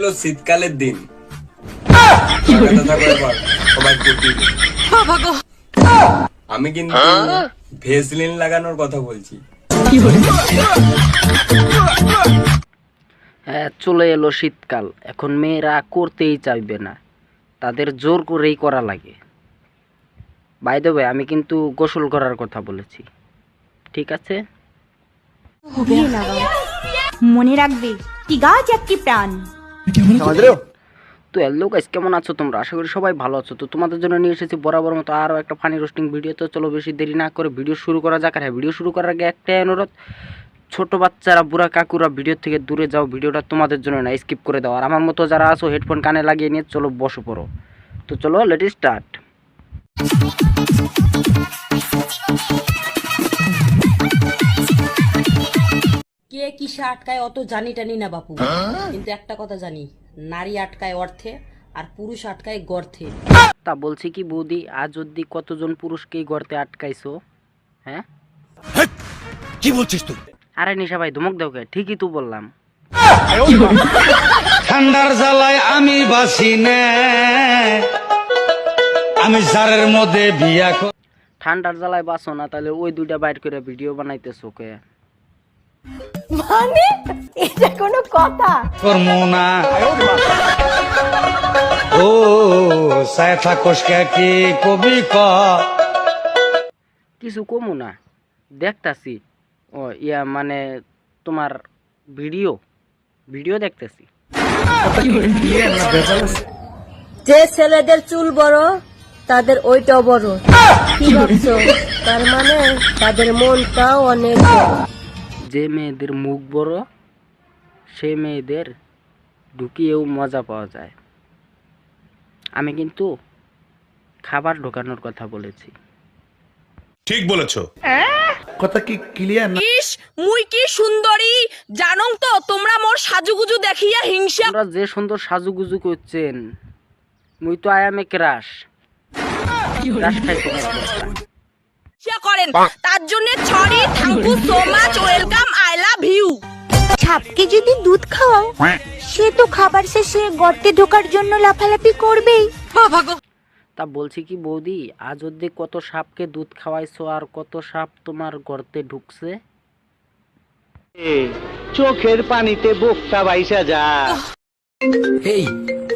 এলো শীতকালের দিন। আমি কিন্তু ভেসলিন লাগানোর কথা বলছি। হ্যাঁ চলে এলো শীতকাল। এখন মেয়েরা করতেই চাইবে না। তাদের জোর করেই করা লাগে। বাই ভাই আমি কিন্তু গোসল করার কথা বলেছি। ঠিক আছে? মনে রাখবে কি গাছ একটি প্রাণ। তো। হ্যালো গাইস কেমন আছো তোমরা? আশা করি সবাই ভালো আছো। তো তোমাদের জন্য নিয়ে এসেছি বরাবর মতো আরও একটা ফানি রোস্টিং ভিডিও তো চলো বেশি দেরি না করে ভিডিও শুরু করা যাক। আর হ্যাঁ ভিডিও শুরু করার আগে একটাই অনুরোধ ছোট বাচ্চারা বুড়া কাকুরা ভিডিও থেকে দূরে যাও। ভিডিওটা তোমাদের জন্য না স্কিপ করে দাও। আর আমার মতো যারা আছো হেডফোন কানে লাগিয়ে নিয়ে চলো বসে পড়ো। তো চলো লেট স্টার্ট কিসে আটকায় অত জানি টানি না বাপু। কিন্তু একটা কথা জানি নারী আটকায় অর্থে আর পুরুষ আটকায় গর্থে। তা বলছি কি বৌদি আজ অব্দি কতজন পুরুষকেই গর্তে আটকাইছো? হ্যাঁ? কি বলছিস তুই? আরে নিশা ভাই ধমক দেও কে? ঠিকই তো বললাম। ঠান্ডার জ্বালায় আমি বাসি নে। আমি জারের মধ্যে বিয়া কর- ঠান্ডার জ্বালায় বাসো না তাহলে ওই দুইটা বাইর করে ভিডিও বানাইতেছো কে? মানে? এটা কোনো কথা? করমু না। ও সায় থাকস কি কবি ক? কিছু কমু না। দেখতাছি। ও ইয়া মানে তোমার ভিডিও। ভিডিও দেখতেছি। যে ছেলেদের চুল বড় তাদের ওইটাও বড়। কি ভাবছ? তার মানে তাদের মনটাও অনেক বড়। যে মেয়েদের মুখ বড় সেই মেয়েদের ঢুকিয়েও মজা পাওয়া যায়। আমি কিন্তু খাবার ঢোকানোর কথা বলেছি। ঠিক বলেছ। ইস মুই কি সুন্দরী? জানং তো তোমরা মোর সাজুগুজু দেখিয়া হিংসা তোমরা যে সুন্দর সাজুগুজু করছেন মুই তো আয়ামে ক্রাশ। ক্রাশ খাই করেন তার জন্য sorry thank you so much welcome I love you সাপকে যদি দুধ খাওয়াও সে তো খাবার শেষে গর্তে ঢোকার জন্য লাফালাফি করবেই। তা বলছি কি বৌদি আজ অব্দি কত সাপকে দুধ খাওয়াইছো আর কত সাপ তোমার গর্তে ঢুকছে? চোখের পানিতে বোকটা বাইসা যা। এই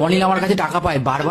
অনিল আমার কাছে টাকা পায় বারবার